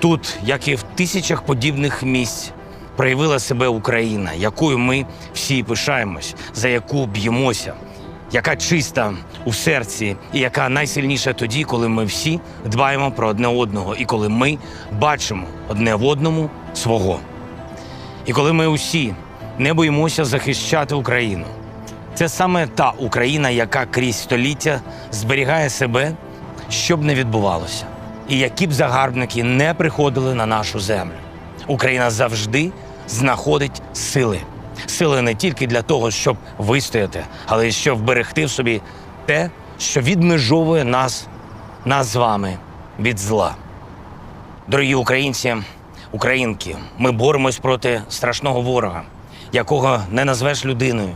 Тут, як і в тисячах подібних місць, проявила себе Україна, якою ми всі пишаємось, за яку б'ємося, яка чиста у серці, і яка найсильніша тоді, коли ми всі дбаємо про одне одного, і коли ми бачимо одне в одному свого. І коли ми усі не боїмося захищати Україну. Це саме та Україна, яка крізь століття зберігає себе, щоб не відбувалося, і які б загарбники не приходили на нашу землю. Україна завжди знаходить сили. Сили не тільки для того, щоб вистояти, але й щоб вберегти в собі те, що відмежовує нас, нас з вами від зла. Дорогі українці, українки, ми боремось проти страшного ворога, якого не назвеш людиною,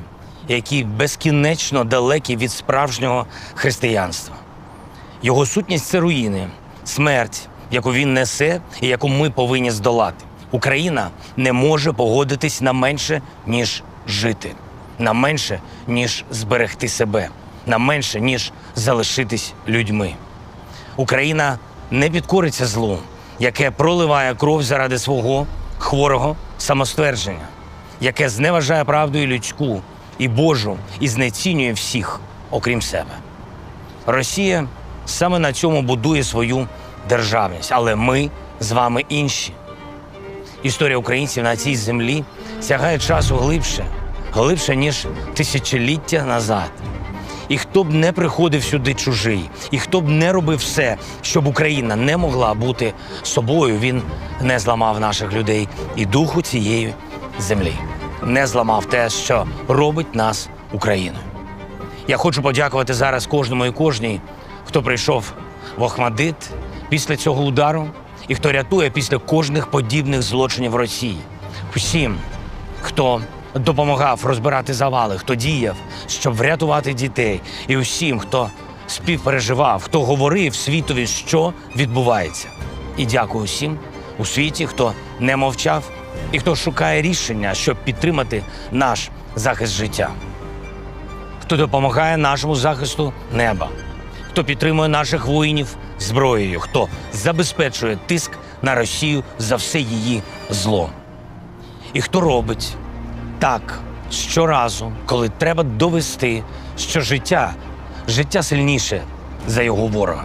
який безкінечно далекий від справжнього християнства. Його сутність це руїни, смерть, яку він несе і яку ми повинні здолати. Україна не може погодитись на менше, ніж жити, на менше, ніж зберегти себе, на менше, ніж залишитись людьми. Україна не підкориться злу, яке проливає кров заради свого хворого самоствердження, яке зневажає правду і людську, і Божу, і знецінює всіх, окрім себе. Росія саме на цьому будує свою державність, але ми з вами інші. Історія українців на цій землі сягає часу глибше, глибше, ніж тисячоліття назад. І хто б не приходив сюди чужий, і хто б не робив все, щоб Україна не могла бути собою, він не зламав наших людей і духу цієї землі, не зламав те, що робить нас Україною. Я хочу подякувати зараз кожному і кожній, хто прийшов в Охмадит після цього удару і хто рятує після кожних подібних злочинів Росії. Всім, хто допомагав розбирати завали, хто діяв, щоб врятувати дітей, і усім, хто співпереживав, хто говорив світові, що відбувається. І дякую всім у світі, хто не мовчав і хто шукає рішення, щоб підтримати наш захист життя хто допомагає нашому захисту неба, хто підтримує наших воїнів зброєю, хто забезпечує тиск на Росію за все її зло. І хто робить так щоразу, коли треба довести, що життя, життя сильніше за його ворога.